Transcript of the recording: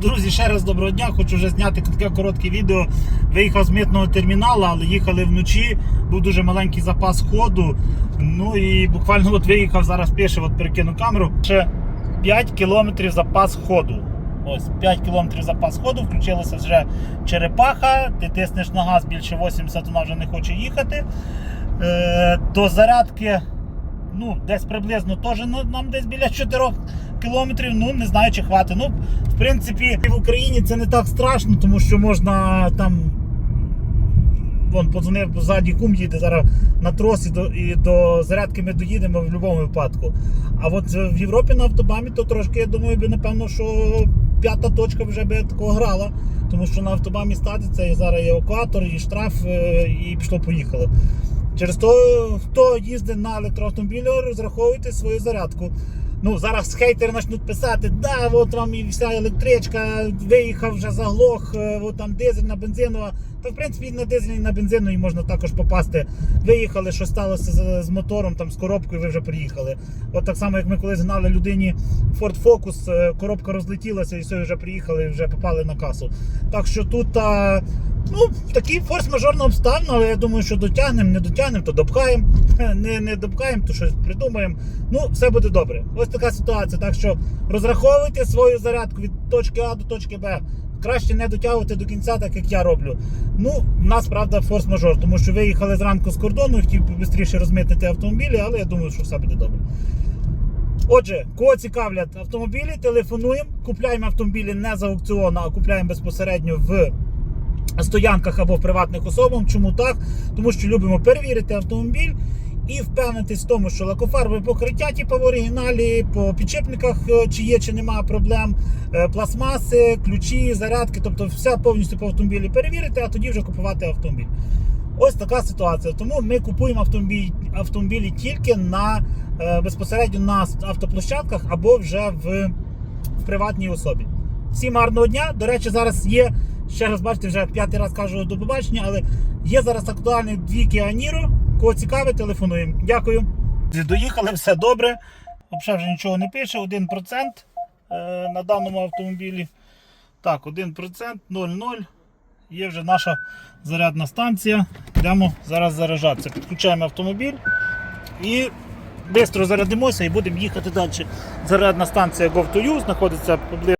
Друзі, ще раз доброго дня. Хочу вже зняти таке коротке відео. Виїхав з митного терміналу, але їхали вночі. Був дуже маленький запас ходу. Ну і буквально от виїхав зараз пише, от перекину камеру. Ще 5 кілометрів запас ходу. Ось 5 кілометрів запас ходу, включилася вже черепаха, ти тиснеш на газ більше 80, вона вже не хоче їхати. Е, до зарядки ну, десь приблизно теж на- нам десь біля 4 кілометрів, ну не знаю, чи хватить. Ну, в принципі, в Україні це не так страшно, тому що можна там. Вон подзвонив ззаді кум їде зараз на трос і до, і до зарядки ми доїдемо в будь-якому випадку. А от в Європі на автобамі то трошки, я думаю, би напевно, що п'ята точка вже би такого грала. Тому що на автобамі статиться і зараз є евакуатор, і штраф, е, і пішло-поїхало. Через то, хто їздить на електроавтомобілі, розраховуйте свою зарядку. Ну, зараз хейтери почнуть писати, да, от вам і вся електричка, виїхав вже заглох, е, от там дизель на бензинова. Та в принципі на дизель, і на бензину і можна також попасти. Виїхали, що сталося з, з мотором, там, з коробкою, ви вже приїхали. От так само, як ми колись гнали людині Ford Focus, е, коробка розлетілася і все, вже приїхали і вже попали на касу. Так що тут а, ну, такі форс-мажорно обставини, але я думаю, що дотягнемо, не дотягнемо, то допхаємо. Не, не допхаємо, то щось придумаємо. Ну, все буде добре. Ось така ситуація. Так що розраховуйте свою зарядку від точки А до точки Б. Краще не дотягувати до кінця, так як я роблю. Ну, в нас правда форс-мажор, тому що виїхали зранку з кордону, хотів швидше розмитнити автомобілі, але я думаю, що все буде добре. Отже, кого цікавлять автомобілі, телефонуємо, купляємо автомобілі не за аукціону, а купляємо безпосередньо в стоянках або в приватних особам. Чому так? Тому що любимо перевірити автомобіль і впевнитись в тому, що лакофарбове покриття, типу в оригіналі, по підшипниках, е, чи є, чи немає проблем, е, пластмаси, ключі, зарядки, тобто все повністю по автомобілі перевірити, а тоді вже купувати автомобіль. Ось така ситуація. Тому ми купуємо автомобілі, автомобілі тільки на е, безпосередньо на автоплощадках або вже в, в приватній особі. Всім гарного дня. До речі, зараз є. Ще раз бачите, вже п'ятий раз кажу до побачення, але є зараз актуальний дві Kia Niro. Кого цікавить, телефонуємо. Дякую. Доїхали, все добре. Взагалі вже нічого не пише, 1% е, на даному автомобілі. Так, 1%, 0,0. Є вже наша зарядна станція. Йдемо зараз заряджатися. Підключаємо автомобіль і швидко зарядимося і будемо їхати далі. Зарядна станція GoVToU знаходиться поблизу.